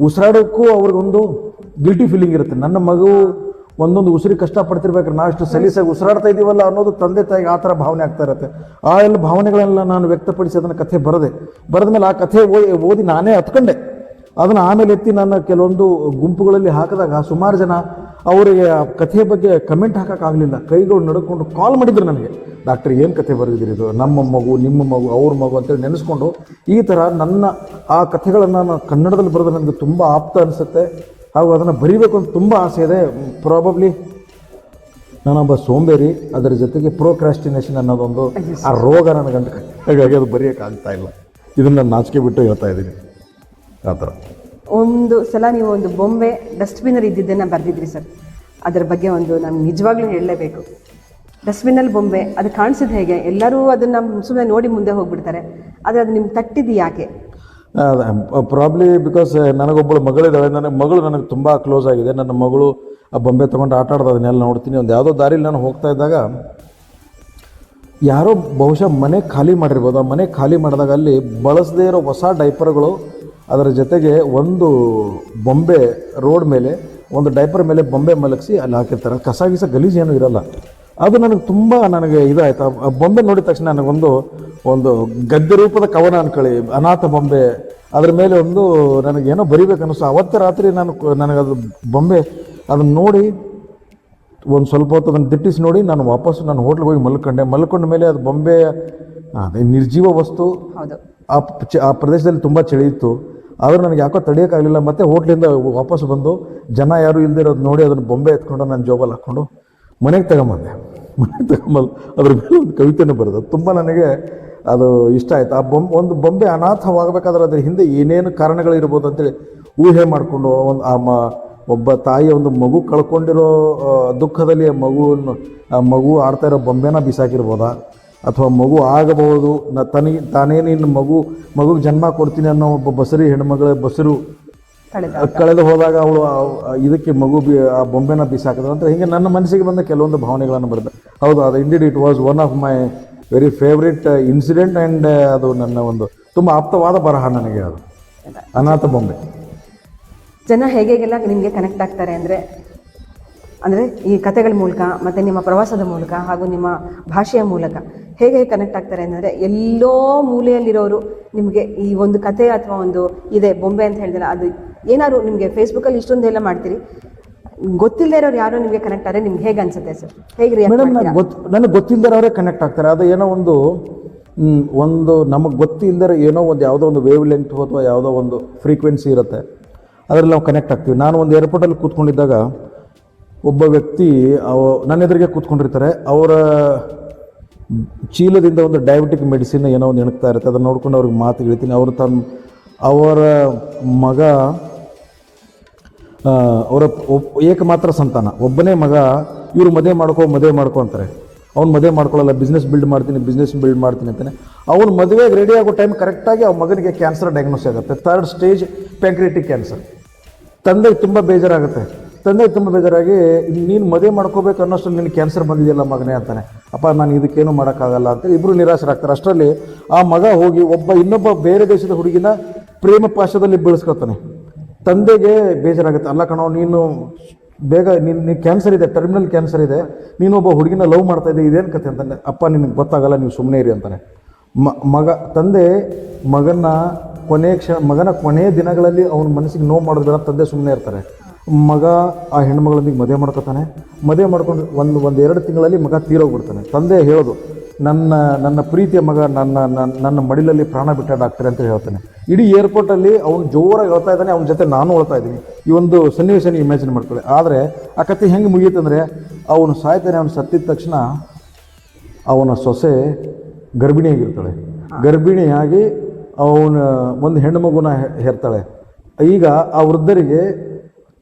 ಉಸಿರಾಡೋಕ್ಕೂ ಅವ್ರಿಗೊಂದು ಗಿಲ್ಟಿ ಫೀಲಿಂಗ್ ಇರುತ್ತೆ. ನನ್ನ ಮಗು ಒಂದೊಂದು ಉಸಿರಿಗೆ ಕಷ್ಟಪಡ್ತಿರ್ಬೇಕಾದ್ರೆ ನಾವು ಇಷ್ಟು ಸಲೀಸಾಗಿ ಉಸಿರಾಡ್ತಾ ಇದ್ದೀವಲ್ಲ ಅನ್ನೋದು ತಂದೆ ತಾಯಿಗೆ ಆ ಥರ ಭಾವನೆ ಆಗ್ತಾ ಇರುತ್ತೆ. ಆ ಎಲ್ಲ ಭಾವನೆಗಳನ್ನೆಲ್ಲ ನಾನು ವ್ಯಕ್ತಪಡಿಸಿ ಅದನ್ನು ಕಥೆ ಬರೆದೆ. ಬರೆದ ಮೇಲೆ ಆ ಕಥೆ ಓದಿ ಓದಿ ನಾನೇ ಹತ್ಕೊಂಡೆ ಅದನ್ನು ಆಮೇಲೆ ಎತ್ತಿ ನನ್ನ ಕೆಲವೊಂದು ಗುಂಪುಗಳಲ್ಲಿ ಹಾಕಿದಾಗ ಸುಮಾರು ಜನ ಅವರಿಗೆ ಆ ಕಥೆಯ ಬಗ್ಗೆ ಕಮೆಂಟ್ ಹಾಕೋಕ್ಕಾಗಲಿಲ್ಲ ಕೈಗಳು ನಡ್ಕೊಂಡು ಕಾಲ್ ಮಾಡಿದ್ರು ನನಗೆ. ಡಾಕ್ಟರ್, ಏನು ಕಥೆ ಬರೆದಿದ್ದೀರಿ ಇದು? ನಮ್ಮ ಮಗು, ನಿಮ್ಮ ಮಗು, ಅವ್ರ ಮಗು ಅಂತೇಳಿ ನೆನೆಸ್ಕೊಂಡು ಈ ಥರ ನನ್ನ ಆ ಕಥೆಗಳನ್ನು ನಾನು ಕನ್ನಡದಲ್ಲಿ ಬರೆದು ನನಗೆ ತುಂಬ ಆಪ್ತ ಅನಿಸುತ್ತೆ. ಹಾಗೂ ಅದನ್ನು ಬರೀಬೇಕು ಅಂತ ತುಂಬ ಆಸೆ ಇದೆ. ಪ್ರಾಬಬ್ಲಿ ನಾನೊಬ್ಬ ಸೋಂಬೇರಿ ಅದರ ಜೊತೆಗೆ ಪ್ರೋಕ್ರಾಸ್ಟಿನೇಷನ್ ಅನ್ನೋದೊಂದು ಆ ರೋಗ ನನಗಂಟ ಹಾಗಾಗಿ ಅದು ಬರೆಯೋಕ್ಕಾಗ್ತಾ ಇಲ್ಲ. ಇದನ್ನು ನಾನು ನಾಚಿಕೆ ಬಿಟ್ಟು ಹೇಳ್ತಾ ಇದ್ದೀನಿ. ಆ ಥರ. ಒಂದು ಸಲ ನೀವು ಒಂದು ಬೊಂಬೆ ಡಸ್ಟ್ಬಿನಲ್ಲಿ ಇದ್ದಿದ್ದನ್ನು ಬರೆದಿದ್ರಿ ಸರ್ ಅದರ ಬಗ್ಗೆ ಒಂದು ನಾನು ನಿಜವಾಗ್ಲೂ ಹೇಳಲೇಬೇಕು. ಡಸ್ಟ್ಬಿನಲ್ಲಿ ಬೊಂಬೆ ಅದು ಕಾಣಿಸಿದ ಹೇಗೆ? ಎಲ್ಲರೂ ಅದನ್ನು ಸುಮ್ಮನೆ ನೋಡಿ ಮುಂದೆ ಹೋಗ್ಬಿಡ್ತಾರೆ. ಆದರೆ ಅದು ನಿಮ್ಗೆ ತಟ್ಟಿದ್ದು ಯಾಕೆ? ಪ್ರಾಬ್ಲಿ ಬಿಕಾಸ್ ನನಗೊಬ್ಬಳು ಮಗಳಿದ್ದಾಳೆ ನನಗೆ ಮಗಳು ನನಗೆ ತುಂಬ ಕ್ಲೋಸ್ ಆಗಿದೆ. ನನ್ನ ಮಗಳು ಆ ಬೊಂಬೆ ತೊಗೊಂಡು ಆಟ ಆಡೋದು ಅದನ್ನೆಲ್ಲ ನೋಡ್ತೀನಿ. ಒಂದು ಯಾವುದೋ ದಾರಿಲಿ ನಾನು ಹೋಗ್ತಾ ಇದ್ದಾಗ ಯಾರೋ ಬಹುಶಃ ಮನೆ ಖಾಲಿ ಮಾಡಿರ್ಬೋದು. ಆ ಮನೆ ಖಾಲಿ ಮಾಡಿದಾಗ ಅಲ್ಲಿ ಬಳಸದೇ ಇರೋ ಹೊಸ ಡೈಪರ್ಗಳು ಅದರ ಜೊತೆಗೆ ಒಂದು ಬೊಂಬೆ ರೋಡ್ ಮೇಲೆ, ಒಂದು ಡೈಪರ್ ಮೇಲೆ ಬೊಂಬೆ ಮಲಗಿಸಿ ಅಲ್ಲಿ ಹಾಕಿರ್ತಾರೆ. ಕಸ ಗಿಸ ಗಲೀಜು ಏನೂ ಇರಲ್ಲ. ಅದು ನನಗೆ ತುಂಬ ನನಗೆ ಇದಾಯ್ತು. ಆ- ಬೊಂಬೆ ನೋಡಿದ ತಕ್ಷಣ ನನಗೊಂದು ಒಂದು ಗದ್ಯ ರೂಪದ ಕವನ ಅನ್ಕೊಳ್ಳಿ. ಅನಾಥ ಬೊಂಬೆ ಅದ್ರ ಮೇಲೆ ಒಂದು ನನಗೇನೋ ಬರಿಬೇಕು ಅನ್ನಿಸ್ತು ಅವತ್ತು ರಾತ್ರಿ ನಾನು ನನಗದು ಬೊಂಬೆ ಅದನ್ನು ನೋಡಿ ಒಂದು ಸ್ವಲ್ಪ ಹೊತ್ತು ಅದನ್ನು ದಿಟ್ಟಿಸಿ ನೋಡಿ ನಾನು ವಾಪಸ್ ನಾನು ಹೋಟ್ಲಿಗೆ ಹೋಗಿ ಮಲ್ಕೊಂಡೆ. ಮಲ್ಕೊಂಡ ಮೇಲೆ ಅದು ಬೊಂಬೆ ಅದೇ ನಿರ್ಜೀವ ವಸ್ತು. ಆ ಆ ಪ್ರದೇಶದಲ್ಲಿ ತುಂಬ ಚಳಿ ಇತ್ತು. ಆದರೂ ನನಗೆ ಯಾಕೋ ತಡೆಯೋಕ್ಕಾಗಲಿಲ್ಲ. ಮತ್ತೆ ಹೋಟ್ಲಿಂದ ವಾಪಸ್ ಬಂದು ಜನ ಯಾರು ಇಲ್ಲದೆ ಇರೋದು ನೋಡಿ ಅದನ್ನು ಬೊಂಬೆ ಎತ್ಕೊಂಡು ನಾನು ಜೋಬಲ್ಲಿ ಹಾಕ್ಕೊಂಡು ಮನೆಗೆ ತಗೊಂಬಂದೆ. ಮನೆಗೆ ತಗೊಂಬಂದು ಅದ್ರ ಮೇಲೆ ಒಂದು ಕವಿತೆನೂ ಬರೆದು. ತುಂಬ ನನಗೆ ಅದು ಇಷ್ಟ ಆಯ್ತು. ಆ ಬೊಂಬ್ ಒಂದು ಬೊಂಬೆ ಅನಾಥವಾಗಬೇಕಾದ್ರೆ ಅದ್ರ ಹಿಂದೆ ಏನೇನು ಕಾರಣಗಳಿರ್ಬೋದು ಅಂತೇಳಿ ಊಹೆ ಮಾಡಿಕೊಂಡು ಒಂದು ಆ ಮ ಒಬ್ಬ ತಾಯಿಯ ಒಂದು ಮಗು ಕಳ್ಕೊಂಡಿರೋ ದುಃಖದಲ್ಲಿ ಆ ಮಗುವನ್ನು ಆ ಮಗು ಆಡ್ತಾ ಇರೋ ಬೊಂಬೆನ ಬಿಸಾಕಿರ್ಬೋದಾ? ಅಥವಾ ಮಗು ಆಗಬಹುದು ನ ತನಗೆ ತಾನೇನು ಇನ್ನು ಮಗು ಮಗುಗೆ ಜನ್ಮ ಕೊಡ್ತೀನಿ ಅನ್ನೋ ಒಬ್ಬ ಬಸರಿ ಹೆಣ್ಮಗಳ ಬಸರು ಕಳೆದು ಹೋದಾಗ ಅವಳು ಇದಕ್ಕೆ ಮಗು ಬಿ ಆ ಬೊಂಬೆನ ಬಿಸಾಕಿದ್ರು ಅಂತ ಹೀಗೆ ನನ್ನ ಮನಸ್ಸಿಗೆ ಬಂದ ಕೆಲವೊಂದು ಭಾವನೆಗಳನ್ನು ಬರೆದ. ಹೌದು ಅದು indeed it was one of my very favourite incident and ಅದು ನನ್ನ ಒಂದು ತುಂಬ ಆಪ್ತವಾದ ಬರಹ ನನಗೆ ಅದು. ಅನಾಥ ಬೊಂಬೆ. ಜನ ಹೇಗೆಲ್ಲ ನಿಮಗೆ ಕನೆಕ್ಟ್ ಆಗ್ತಾರೆ ಅಂದರೆ ಅಂದರೆ ಈ ಕಥೆಗಳ ಮೂಲಕ ಮತ್ತು ನಿಮ್ಮ ಪ್ರವಾಸದ ಮೂಲಕ ಹಾಗೂ ನಿಮ್ಮ ಭಾಷೆಯ ಮೂಲಕ ಹೇಗೆ ಕನೆಕ್ಟ್ ಆಗ್ತಾರೆ ಅಂದರೆ ಎಲ್ಲೋ ಮೂಲೆಯಲ್ಲಿರೋರು ನಿಮಗೆ ಈ ಒಂದು ಕತೆ ಅಥವಾ ಒಂದು ಇದೆ, ಬೊಂಬೆ ಅಂತ ಹೇಳಿದ್ರೆ ಅದು ಏನಾದ್ರು ನಿಮಗೆ ಫೇಸ್ಬುಕ್ಕಲ್ಲಿ ಇಷ್ಟೊಂದೆಲ್ಲ ಮಾಡ್ತೀರಿ? ಗೊತ್ತಿಲ್ಲದೆ ಇರೋರು ಯಾರೋ ನಿಮಗೆ ಕನೆಕ್ಟ್ ಆದರೆ ನಿಮ್ಗೆ ಹೇಗೆ ಅನ್ಸುತ್ತೆ ಸರ್? ಹೇಗೆ ಮೇಡಮ್ ನನಗೆ ಗೊತ್ತು ನನಗೆ ಕನೆಕ್ಟ್ ಆಗ್ತಾರೆ. ಅದು ಏನೋ ಒಂದು ಒಂದು ನಮಗೆ ಗೊತ್ತಿಲ್ಲದೆ ಏನೋ ಒಂದು ಯಾವುದೋ ಒಂದು ವೇವ್ ಲೆಂತ್ ಅಥವಾ ಯಾವುದೋ ಒಂದು ಫ್ರೀಕ್ವೆನ್ಸಿ ಇರುತ್ತೆ. ಅದರಲ್ಲಿ ನಾವು ಕನೆಕ್ಟ್ ಆಗ್ತೀವಿ. ನಾನು ಒಂದು ಏರ್ಪೋರ್ಟಲ್ಲಿ ಕೂತ್ಕೊಂಡಿದ್ದಾಗ ಒಬ್ಬ ವ್ಯಕ್ತಿ ಅವ ನನ್ನ ಎದುರಿಗೆ ಕೂತ್ಕೊಂಡಿರ್ತಾರೆ. ಅವರ ಚೀಲದಿಂದ ಒಂದು ಡಯಾಬಿಟಿಕ್ ಮೆಡಿಸಿನ್ ಏನೋ ಒಂದು ಎಣಕ್ತಾ ಇರುತ್ತೆ. ಅದನ್ನು ನೋಡ್ಕೊಂಡು ಅವ್ರಿಗೆ ಮಾತು ಹೇಳ್ತೀನಿ. ಅವರು ತಮ್ಮ ಅವರ ಮಗ ಅವರ ಏಕಮಾತ್ರ ಸಂತಾನ. ಒಬ್ಬನೇ ಮಗ, ಇವರು ಮದುವೆ ಮಾಡ್ಕೊ ಮದುವೆ ಮಾಡ್ಕೊ ಅಂತಾರೆ. ಅವ್ನು ಮದುವೆ ಮಾಡ್ಕೊಳ್ಳಲ್ಲ ಬಿಸ್ನೆಸ್ ಬಿಲ್ಡ್ ಮಾಡ್ತೀನಿ ಬಿಸ್ನೆಸ್ ಬಿಲ್ಡ್ ಮಾಡ್ತೀನಿ ಅಂತಾನೆ. ಅವ್ನು ಮದುವೆಗೆ ರೆಡಿ ಆಗೋ ಟೈಮ್ ಕರೆಕ್ಟಾಗಿ ಅವ್ನ ಮಗನಿಗೆ ಕ್ಯಾನ್ಸರ್ ಡಯಾಗ್ನೋಸ್ ಆಗುತ್ತೆ. ಥರ್ಡ್ ಸ್ಟೇಜ್ ಪ್ಯಾಂಕ್ರಿಟಿಕ್ ಕ್ಯಾನ್ಸರ್ ತಂದೆಗೆ ತುಂಬ ಬೇಜಾರಾಗುತ್ತೆ. ತಂದೆಗೆ ತುಂಬ ಬೇಜಾರಾಗಿ ನೀನು ಮದುವೆ ಮಾಡ್ಕೋಬೇಕು ಅನ್ನೋಷ್ಟು ನಿನಗೆ ಕ್ಯಾನ್ಸರ್ ಬಂದಿದೆಯಲ್ಲ ಮಗನೇ ಅಂತಾನೆ. ಅಪ್ಪ, ನಾನು ಇದಕ್ಕೇನು ಮಾಡೋಕ್ಕಾಗಲ್ಲ ಅಂತ ಇಬ್ಬರು ನಿರಾಶರಾಗ್ತಾರೆ ಅಷ್ಟರಲ್ಲಿ ಆ ಮಗ ಹೋಗಿ ಒಬ್ಬ ಇನ್ನೊಬ್ಬ ಬೇರೆ ದೇಶದ ಹುಡುಗಿನ ಪ್ರೇಮ ಪಾಶದಲ್ಲಿ ಬೀಳಿಸ್ಕೊತಾನೆ. ತಂದೆಗೆ ಬೇಜಾರಾಗುತ್ತೆ. ಅಲ್ಲ ಕಣೋ, ನೀನು ಬೇಗ ನೀನು ನೀನು ಕ್ಯಾನ್ಸರ್ ಇದೆ ಟರ್ಮಿನಲ್ ಕ್ಯಾನ್ಸರ್ ಇದೆ, ನೀನು ಒಬ್ಬ ಹುಡುಗಿನ ಲವ್ ಮಾಡ್ತಾ ಇದ್ದೆ, ಇದೇನು ಕತೆ ಅಂತಾನೆ? ಅಪ್ಪ, ನಿನಗೆ ಗೊತ್ತಾಗಲ್ಲ, ನೀವು ಸುಮ್ಮನೆ ಇರಿ ಅಂತಾನೆ. ಮಗ ತಂದೆ ಮಗನ ಕೊನೆ ಕ್ಷ ಮಗನ ಕೊನೆಯ ದಿನಗಳಲ್ಲಿ ಅವನ ಮನಸ್ಸಿಗೆ ನೋವು ಮಾಡೋದ್ರ ತಂದೆ ಸುಮ್ಮನೆ ಇರ್ತಾರೆ. ಮಗ ಆ ಹೆಣ್ಮಗಳೊಂದಿಗೆ ಮದುವೆ ಮಾಡ್ಕೊತಾನೆ. ಮದುವೆ ಮಾಡ್ಕೊಂಡು ಒಂದು ಒಂದು ಎರಡು ತಿಂಗಳಲ್ಲಿ ಮಗ ತೀರೋಗ್ಬಿಡ್ತಾನೆ. ತಂದೆ ಹೇಳೋದು ನನ್ನ ನನ್ನ ಪ್ರೀತಿಯ ಮಗ ನನ್ನ ನನ್ನ ಮಡಿಲಲ್ಲಿ ಪ್ರಾಣ ಬಿಟ್ಟ ಡಾಕ್ಟರ್ ಅಂತ ಹೇಳ್ತಾನೆ. ಇಡೀ ಏರ್ಪೋರ್ಟಲ್ಲಿ ಅವ್ನು ಜೋರಾಗಿ ಹೇಳ್ತಾ ಇದ್ದಾನೆ, ಅವನ ಜೊತೆ ನಾನು ಹೇಳ್ತಾ ಇದ್ದೀನಿ. ಈ ಒಂದು ಸನ್ನಿವೇಶನ ಇಮ್ಯಾಜಿನ್ ಮಾಡ್ಕೊಳ್ಳಿ. ಆದರೆ ಆ ಕತೆ ಹೆಂಗೆ ಮುಗಿಯುತ್ತಂದರೆ ಅವನು ಸಾಯ್ತಾನೆ, ಅವನು ಸತ್ತಿದ ತಕ್ಷಣ ಅವನ ಸೊಸೆ ಗರ್ಭಿಣಿಯಾಗಿರ್ತಾಳೆ. ಗರ್ಭಿಣಿಯಾಗಿ ಅವನ ಒಂದು ಹೆಣ್ಣು ಮಗುನ ಹೆರ್ತಾಳೆ. ಈಗ ಆ ವೃದ್ಧರಿಗೆ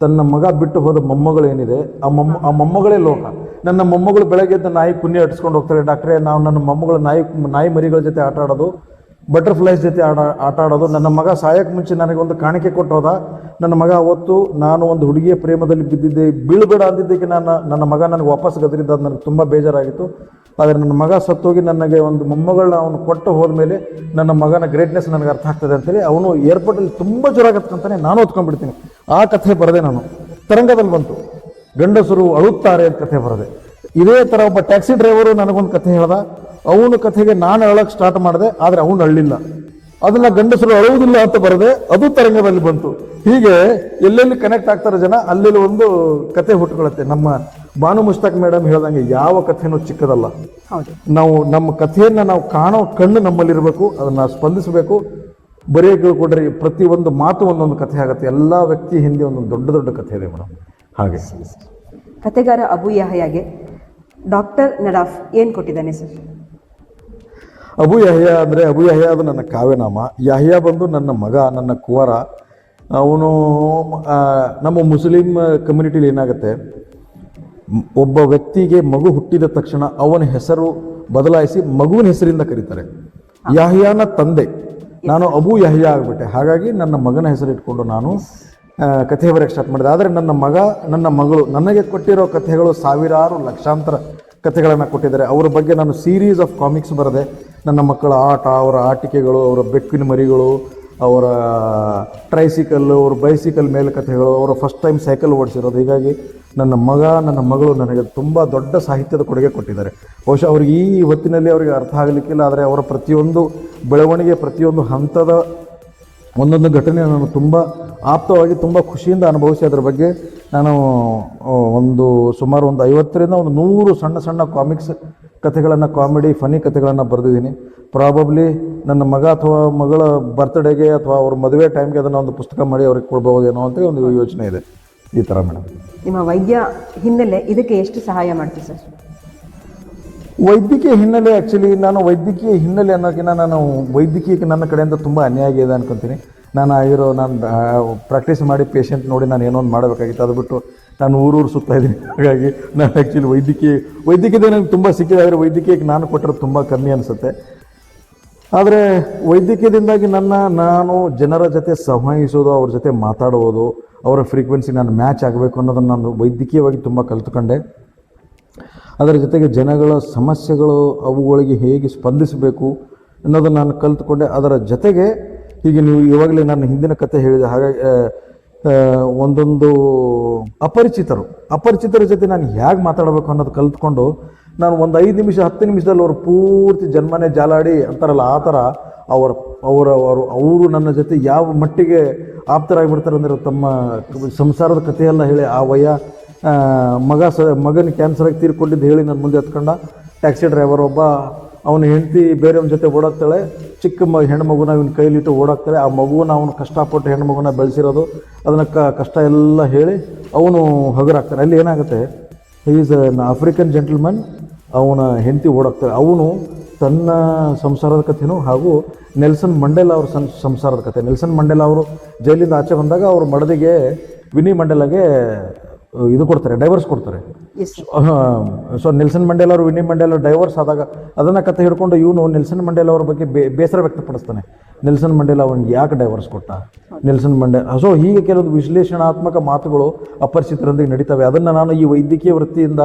ತನ್ನ ಮಗ ಬಿಟ್ಟು ಹೋದ ಮೊಮ್ಮಗಳೇನಿದೆ ಆ ಮೊಮ್ಮ, ಆ ಮೊಮ್ಮಗಳೇ ಲೋಕ. ನನ್ನ ಮೊಮ್ಮಗಳು ಬೆಳಗ್ಗೆ ಎದ್ದು ನಾಯಿ ಪುಣ್ಯ ಇಟ್ಸ್ಕೊಂಡು ಹೋಗ್ತಾರೆ. ಡಾಕ್ಟ್ರೆ, ನಾವು ನನ್ನ ಮೊಮ್ಮಗಳ ನಾಯಿ ನಾಯಿ ಮರಿಗಳ ಜೊತೆ ಆಟ ಆಡೋದು ಬಟರ್ಫ್ಲೈಸ್ ಜೊತೆ ಆಡ, ಆಟ ಆಡೋದು. ನನ್ನ ಮಗ ಸಾಯಕ್ಕೆ ಮುಂಚೆ ನನಗೆ ಒಂದು ಕಾಣಿಕೆ ಕೊಟ್ಟೋದ. ನನ್ನ ಮಗ ಅವತ್ತು ನಾನು ಒಂದು ಹುಡುಗಿಯ ಪ್ರೇಮದಲ್ಲಿ ಬಿದ್ದಿದ್ದೆ. ಬೀಳ್ಬೇಡ ಅಂದಿದ್ದಕ್ಕೆ ನಾನು ನನ್ನ ಮಗ ನನಗೆ ವಾಪಸ್ ಗದರಿದ್ದ ಅದು ನನಗೆ ತುಂಬ ಬೇಜಾರಾಗಿತ್ತು. ಆದರೆ ನನ್ನ ಮಗ ಸತ್ತೋಗಿ ನನಗೆ ಒಂದು ಮೊಮ್ಮಗಳನ್ನ ಅವನು ಕೊಟ್ಟು ಹೋದ್ಮೇಲೆ ನನ್ನ ಮಗನ ಗ್ರೇಟ್ನೆಸ್ ನನಗೆ ಅರ್ಥ ಆಗ್ತದೆ ಅಂತೇಳಿ ಅವನು ಏರ್ಪೋರ್ಟಲ್ಲಿ ತುಂಬ ಜೋರಾಗತ್ತಂತಾನೆ ನಾನು ಓದ್ಕೊಂಡ್ಬಿಡ್ತೀನಿ ಆ ಕಥೆ ಬರದೆ ನಾನು. ತರಂಗದಲ್ಲಿ ಬಂತು. ಗಂಡಸರು ಅಳುತ್ತಾರೆ ಅಂತ ಕಥೆ ಬರದೆ. ಇದೇ ಥರ ಒಬ್ಬ ಟ್ಯಾಕ್ಸಿ ಡ್ರೈವರು ನನಗೊಂದು ಕಥೆ ಹೇಳ್ದ. ಅವನ ಕಥೆಗೆ ನಾನು ಅಳೋಕೆ ಸ್ಟಾರ್ಟ್ ಮಾಡಿದೆ ಆದರೆ ಅವನು ಅಳ್ಳಿಲ್ಲ. ಅದನ್ನ ಗಂಡಸರು ಅಳುವುದಿಲ್ಲ ಅಂತ ಬರದೆ ಅದು ತರಂಗದಲ್ಲಿ ಬಂತು. ಹೀಗೆ ಎಲ್ಲೆಲ್ಲಿ ಕನೆಕ್ಟ್ ಆಗ್ತಾರೆ ಜನ ಅಲ್ಲೆಲ್ಲಿ ಒಂದು ಕತೆ ಹುಟ್ಟುಕೊಳ್ಳುತ್ತೆ ನಮ್ಮ ಭಾನು ಮುಷ್ತಾಕ್ ಮೇಡಮ್ ಹೇಳ್ದಂಗೆ ಯಾವ ಕಥೆನೂ ಚಿಕ್ಕದಲ್ಲ. ನಾವು ನಮ್ಮ ಕಥೆಯನ್ನ ನಾವು ಕಾಣೋ ಕಣ್ಣು ನಮ್ಮಲ್ಲಿರಬೇಕು ಅದನ್ನ ಸ್ಪಂದಿಸಬೇಕು. ಬರೆಯೋಕೆ ಪ್ರತಿ ಪ್ರತಿಯೊಂದು ಮಾತು ಒಂದೊಂದು ಕಥೆ ಆಗುತ್ತೆ. ಎಲ್ಲ ವ್ಯಕ್ತಿ ಹಿಂದೆ ಒಂದೊಂದು ದೊಡ್ಡ ದೊಡ್ಡ ಕಥೆ ಇದೆ ಮೇಡಮ್. ಹಾಗೆ. ಕತೆಗಾರ ಅಬು ಯಹಯಾಗೆ ಡಾಕ್ಟರ್ ನಡಾಫ್ ಏನು ಕೊಟ್ಟಿದ್ದಾನೆ ಸರ್? ಅಬು ಯಹಯಾ ಅಂದರೆ ಅಬು ಯಹ್ಯ ಅದು ನನ್ನ ಕಾವ್ಯನಾಮ. ಯಹಯಾ ಬಂದು ನನ್ನ ಮಗ ನನ್ನ ಕುವರ. ಅವನು ನಮ್ಮ ಮುಸ್ಲಿಂ ಕಮ್ಯುನಿಟಿಲಿ ಏನಾಗುತ್ತೆ? ಒಬ್ಬ ವ್ಯಕ್ತಿಗೆ ಮಗು ಹುಟ್ಟಿದ ತಕ್ಷಣ ಅವನ ಹೆಸರು ಬದಲಾಯಿಸಿ ಮಗುವಿನ ಹೆಸರಿಂದ ಕರೀತಾರೆ. ಯಹ್ಯಾನ ತಂದೆ. ನಾನು ಅಬು ಯಹ್ಯ ಆಗಿಬಿಟ್ಟೆ. ಹಾಗಾಗಿ ನನ್ನ ಮಗನ ಹೆಸರು ಇಟ್ಕೊಂಡು ನಾನು ಕಥೆ ಬರೆಯಕ್ಕೆ ಸ್ಟಾರ್ಟ್ ಮಾಡಿದೆ. ಆದರೆ ನನ್ನ ಮಗ, ನನ್ನ ಮಗಳು, ನನಗೆ ಕೊಟ್ಟಿರೋ ಕಥೆಗಳು ಸಾವಿರಾರು ಲಕ್ಷಾಂತರ ಕಥೆಗಳನ್ನು ಕೊಟ್ಟಿದ್ದಾರೆ. ಅವರ ಬಗ್ಗೆ ನಾನು ಸೀರೀಸ್ ಆಫ್ ಕಾಮಿಕ್ಸ್ ಬರೆದೆ. ನನ್ನ ಮಕ್ಕಳ ಆಟ, ಅವರ ಆಟಿಕೆಗಳು, ಅವರ ಬೆಕ್ಕಿನ ಮರಿಗಳು, ಅವರ ಟ್ರೈಸಿಕಲ್ಲು ಅವ್ರ ಬೈಸಿಕಲ್ ಮೇಲೆ ಕಥೆಗಳು, ಅವರ ಫಸ್ಟ್ ಟೈಮ್ ಸೈಕಲ್ ಓಡಿಸಿರೋದು. ಹೀಗಾಗಿ ನನ್ನ ಮಗ, ನನ್ನ ಮಗಳು ನನಗೆ ತುಂಬ ದೊಡ್ಡ ಸಾಹಿತ್ಯದ ಕೊಡುಗೆ ಕೊಟ್ಟಿದ್ದಾರೆ. ಬಹುಶಃ ಅವ್ರಿಗೆ ಈ ಹೊತ್ತಿನಲ್ಲಿ ಅವರಿಗೆ ಅರ್ಥ ಆಗಲಿಕ್ಕಿಲ್ಲ, ಆದರೆ ಅವರ ಪ್ರತಿಯೊಂದು ಬೆಳವಣಿಗೆ, ಪ್ರತಿಯೊಂದು ಹಂತದ ಒಂದೊಂದು ಘಟನೆ ನಾನು ತುಂಬ ಆಪ್ತವಾಗಿ ತುಂಬ ಖುಷಿಯಿಂದ ಅನುಭವಿಸಿ ಅದರ ಬಗ್ಗೆ ನಾನು ಒಂದು ಸುಮಾರು ಒಂದು ಐವತ್ತರಿಂದ ಒಂದು ನೂರು ಸಣ್ಣ ಸಣ್ಣ ಕಾಮಿಕ್ಸ್ ಕಥೆಗಳನ್ನು ಕಾಮಿಡಿ ಫನಿ ಕಥೆಗಳನ್ನು ಬರೆದಿದ್ದೀನಿ. ಪ್ರಾಬಬ್ಲಿ ನನ್ನ ಮಗ ಅಥವಾ ಮಗಳ ಬರ್ತ್ಡೇಗೆ ಅಥವಾ ಅವ್ರ ಮದುವೆ ಟೈಮ್ಗೆ ಅದನ್ನು ಒಂದು ಪುಸ್ತಕ ಮಾಡಿ ಅವ್ರಿಗೆ ಕೊಡ್ಬೋದೇನೋ ಅಂತ ಒಂದು ಯೋಚನೆ ಇದೆ. ಈ ಥರ ಮೇಡಮ್. ನಿಮ್ಮ ವೈದ್ಯ ಹಿನ್ನೆಲೆ ಇದಕ್ಕೆ ಎಷ್ಟು ಸಹಾಯ ಮಾಡ್ತೀವಿ ಸರ್? ವೈದ್ಯಕೀಯ ಹಿನ್ನೆಲೆ ಆ್ಯಕ್ಚುಲಿ ನಾನು ವೈದ್ಯಕೀಯ ಹಿನ್ನೆಲೆ ಅನ್ನೋಕ್ಕಿಂತ ನಾನು ವೈದ್ಯಕೀಯಕ್ಕೆ ನನ್ನ ಕಡೆಯಿಂದ ತುಂಬ ಅನ್ಯಾಯ ಆಗಿದೆ ಅನ್ಕೊತೀನಿ. ನಾನು ಆಗಿರೋ ನಾನು ಪ್ರಾಕ್ಟೀಸ್ ಮಾಡಿ ಪೇಷಂಟ್ ನೋಡಿ ನಾನು ಏನೋ ಒಂದು ಮಾಡಬೇಕಾಗಿತ್ತು. ಅದು ಬಿಟ್ಟು ನಾನು ಊರೂರು ಸುತ್ತಾ ಇದ್ದೀನಿ. ಹಾಗಾಗಿ ನಾನು ಆ್ಯಕ್ಚುಲಿ ವೈದ್ಯಕೀಯ, ವೈದ್ಯಕೀಯದ ನನಗೆ ತುಂಬ ಸಿಕ್ಕಿದೆ. ಆದರೆ ವೈದ್ಯಕೀಯಕ್ಕೆ ನಾನು ಕೊಟ್ಟರೆ ತುಂಬ ಕಮ್ಮಿ ಅನಿಸುತ್ತೆ. ಆದರೆ ವೈದ್ಯಕೀಯದಿಂದಾಗಿ ನನ್ನ, ನಾನು ಜನರ ಜೊತೆ ಸಂವಹಿಸೋದು, ಅವ್ರ ಜೊತೆ ಮಾತಾಡುವುದು ಅವರ ಫ್ರೀಕ್ವೆನ್ಸಿ ನಾನು ಮ್ಯಾಚ್ ಆಗಬೇಕು ಅನ್ನೋದನ್ನು ನಾನು ವೈದ್ಯಕೀಯವಾಗಿ ತುಂಬ ಕಲಿತುಕೊಂಡೆ. ಅದರ ಜೊತೆಗೆ ಜನಗಳ ಸಮಸ್ಯೆಗಳು ಅವುಗಳಿಗೆ ಹೇಗೆ ಸ್ಪಂದಿಸಬೇಕು ಅನ್ನೋದನ್ನು ನಾನು ಕಲಿತುಕೊಂಡೆ. ಅದರ ಜೊತೆಗೆ ಹೀಗೆ ನೀವು ಇವಾಗಲೇ ನಾನು ಹಿಂದಿನ ಕತೆ ಹೇಳಿದೆ ಆ, ಒಂದೊಂದು ಅಪರಿಚಿತರು ಅಪರಿಚಿತರ ಜೊತೆ ನಾನು ಹೇಗೆ ಮಾತಾಡಬೇಕು ಅನ್ನೋದು ಕಲಿತ್ಕೊಂಡು ನಾನು ಒಂದು ಐದು ನಿಮಿಷ ಹತ್ತು ನಿಮಿಷದಲ್ಲಿ ಅವರು ಪೂರ್ತಿ ಜನ್ಮನೆ ಜಾಲಾಡಿ ಅಂತಾರಲ್ಲ ಆ ಥರ ಅವರ ಅವರ ಅವರು ಅವರು ನನ್ನ ಜೊತೆ ಯಾವ ಮಟ್ಟಿಗೆ ಆಪ್ತರಾಗಿಬಿಡ್ತಾರೆ ಅಂದರೆ ತಮ್ಮ ಸಂಸಾರದ ಕಥೆಯೆಲ್ಲ ಹೇಳಿ ಆ ವಯ ಮಗ ಸ, ಮಗನ ಕ್ಯಾನ್ಸರಾಗಿ ತೀರ್ಕೊಂಡಿದ್ದು ಹೇಳಿ ನನ್ನ ಮುಂದೆ ಹತ್ಕೊಂಡ ಟ್ಯಾಕ್ಸಿ ಡ್ರೈವರ್ ಒಬ್ಬ, ಅವನ ಹೆಂಡತಿ ಬೇರೆಯವ್ನ ಜೊತೆ ಓಡಾಕ್ತಾಳೆ. ಚಿಕ್ಕ ಮ, ಹೆಣ್ಣು ಮಗುನ ಇವನ ಕೈಲಿಟ್ಟು ಓಡಾಕ್ತಾಳೆ. ಆ ಮಗುವನ್ನ ಅವನು ಕಷ್ಟಪಟ್ಟು ಹೆಣ್ಣು ಮಗುನ ಬೆಳೆಸಿರೋದು. ಅದನ್ನು ಕ, ಕಷ್ಟ ಎಲ್ಲ ಹೇಳಿ ಅವನು ಹಗುರಾಗ್ತಾನೆ. ಅಲ್ಲಿ ಏನಾಗುತ್ತೆ? ಈಸ್ ಅನ್ ಆಫ್ರಿಕನ್ ಜೆಂಟಲ್ಮನ್ ಅವನ ಹೆಂಡತಿ ಓಡಾಕ್ತಾಳೆ. ಅವನು ತನ್ನ ಸಂಸಾರದ ಕಥೆನೂ ಹಾಗೂ ನೆಲ್ಸನ್ ಮಂಡೇಲ ಅವ್ರ ಸಂ, ಸಂಸಾರದ ಕಥೆ. ನೆಲ್ಸನ್ ಮಂಡೇಲ ಅವರು ಜೈಲಿಂದ ಆಚೆ ಬಂದಾಗ ಅವ್ರ ಮಡದಿಗೆ ವಿನಿ ಮಂಡೇಲಾಗೆ ಇದು ಕೊಡ್ತಾರೆ ಡೈವರ್ಸ್ ಕೊಡ್ತಾರೆ. ಸೊ ನೆಲ್ಸನ್ ಮಂಡೇಲ್ ಅವರು ವಿನಿ ಮಂಡೇಲ ಡೈವರ್ಸ್ ಆದಾಗ ಅದನ್ನು ಕತೆ ಹಿಡ್ಕೊಂಡು ಇವನು ನೆಲ್ಸನ್ ಮಂಡೇಲ್ ಅವ್ರ ಬಗ್ಗೆ ಬೇ ಬೇಸರ ವ್ಯಕ್ತಪಡಿಸ್ತಾನೆ. ನೆಲ್ಸನ್ ಮಂಡೇಲ್ ಅವನಿಗೆ ಯಾಕೆ ಡೈವರ್ಸ್ ಕೊಟ್ಟ? ನೆಲ್ಸನ್ ಮಂಡೇಲ್ ಸೊ ಹೀಗೆ ಕೆಲವೊಂದು ವಿಶ್ಲೇಷಣಾತ್ಮಕ ಮಾತುಗಳು ಅಪರಿಚಿತರೊಂದಿಗೆ ನಡೀತವೆ. ಅದನ್ನು ನಾನು ಈ ವೈದ್ಯಕೀಯ ವೃತ್ತಿಯಿಂದ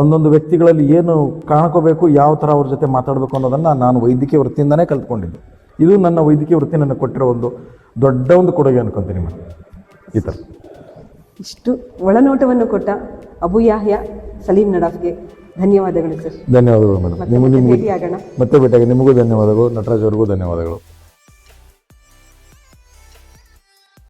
ಒಂದೊಂದು ವ್ಯಕ್ತಿಗಳಲ್ಲಿ ಏನು ಕಾಣ್ಕೋಬೇಕು ಯಾವ ಥರ ಅವ್ರ ಜೊತೆ ಮಾತಾಡಬೇಕು ಅನ್ನೋದನ್ನು ನಾನು ವೈದ್ಯಕೀಯ ವೃತ್ತಿಯಿಂದನೇ ಕಲ್ತ್ಕೊಂಡಿದ್ದು. ಇದು ನನ್ನ ವೈದ್ಯಕೀಯ ವೃತ್ತಿ ನನಗೆ ಕೊಟ್ಟಿರೋ ಒಂದು ದೊಡ್ಡ ಒಂದು ಕೊಡುಗೆ ಅನ್ಕೊಂತೀನಿ ಮೇಡಮ್. ಈ ಥರ. ಇಷ್ಟು ಒಳನೋಟವನ್ನು ಕೊಟ್ಟ ಅಬು ಯಾಹ್ಯ ಸಲೀಂ ನಡಾಫ್ಗೆ ಧನ್ಯವಾದಗಳು ಸರ್. ಧನ್ಯವಾದಗಳು ಮೇಡಮ್ ನಿಮಗೂ ಭೇಟಿಯಾಗೋಣ. ಮತ್ತೆ ಭೇಟಿಯಾಗಿ ನಿಮಗೂ ಧನ್ಯವಾದಗಳು ನಟರಾಜ್ ಅವ್ರಿಗೂ ಧನ್ಯವಾದಗಳು.